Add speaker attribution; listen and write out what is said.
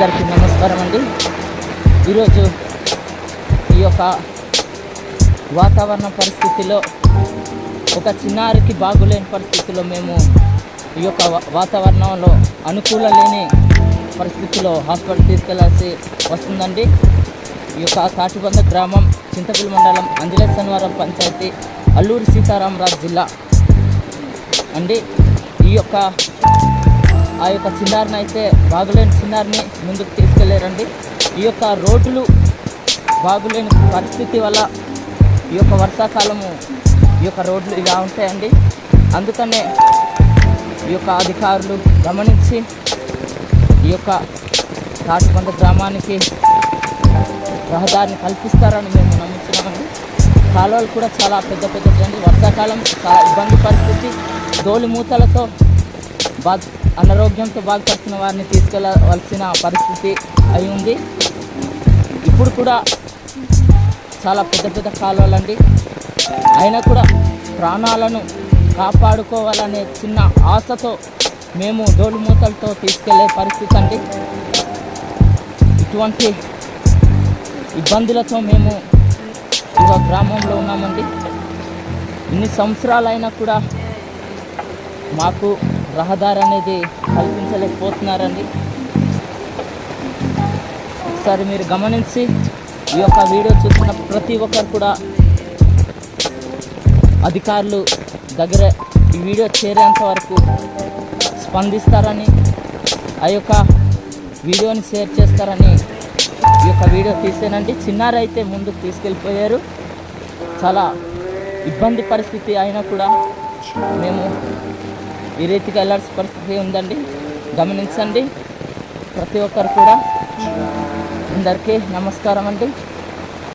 Speaker 1: అందరికీ నమస్కారం అండి. ఈరోజు ఈ యొక్క వాతావరణ పరిస్థితిలో ఒక చిన్నారికి బాగులేని పరిస్థితిలో మేము ఈ యొక్క వా- వాతావరణంలో అనుకూల లేని పరిస్థితిలో హాస్పిటల్ తీసుకెళ్ళాల్సి వస్తుందండి. ఈ యొక్క కాటిబంద గ్రామం చింతపల్లి మండలం అంజలేశ్వరవరం పంచాయతీ అల్లూరి సీతారామరాజు జిల్లా అండి. ఈ యొక్క ఆ యొక్క చిన్నారిని అయితే బాగులేని చిన్నారిని ముందుకు తీసుకెళ్ళారండి ఈ యొక్క రోడ్లు బాగులేని పరిస్థితి వల్ల ఈ యొక్క వర్షాకాలము ఈ యొక్క రోడ్లు ఇలా ఉంటాయండి. అందుకనే ఈ యొక్క అధికారులు గమనించి ఈ యొక్క తాటికొండ గ్రామానికి రహదారిని కల్పిస్తారని మేము నమ్ముతున్నామండి. కాలువలు కూడా చాలా పెద్ద పెద్దదండి వర్షాకాలం చాలా ఇబ్బంది పరిస్థితి. దోలి మూతలతో బా అనారోగ్యంతో బాధపడుతున్న వారిని తీసుకెళ్ళవలసిన పరిస్థితి అయి ఉంది. ఇప్పుడు కూడా చాలా పెద్ద పెద్ద కాలువలండి. అయినా కూడా ప్రాణాలను కాపాడుకోవాలనే చిన్న ఆశతో మేము డోలుమూతలతో తీసుకెళ్ళే పరిస్థితి అండి. ఇటువంటి ఇబ్బందులతో మేము ఒక గ్రామంలో ఉన్నామండి. ఇన్ని సంవత్సరాలైనా కూడా మాకు రహదారి అనేది కల్పించలేకపోతున్నారండి. ఒకసారి మీరు గమనించి ఈ యొక్క వీడియో చూసిన ప్రతి ఒక్కరు కూడా అధికారులు దగ్గర ఈ వీడియో చేరేంత వరకు స్పందిస్తారని ఆ యొక్క వీడియోని షేర్ చేస్తారని ఈ యొక్క వీడియో తీసేనండి. చిన్నారైతే ముందుకు తీసుకెళ్ళిపోయారు. చాలా ఇబ్బంది పరిస్థితి అయినా కూడా మేము ఈ రీతిగా వెళ్ళాల్సిన పరిస్థితి ఉందండి. గమనించండి. ప్రతి ఒక్కరు కూడా అందరికీ నమస్కారం అండి.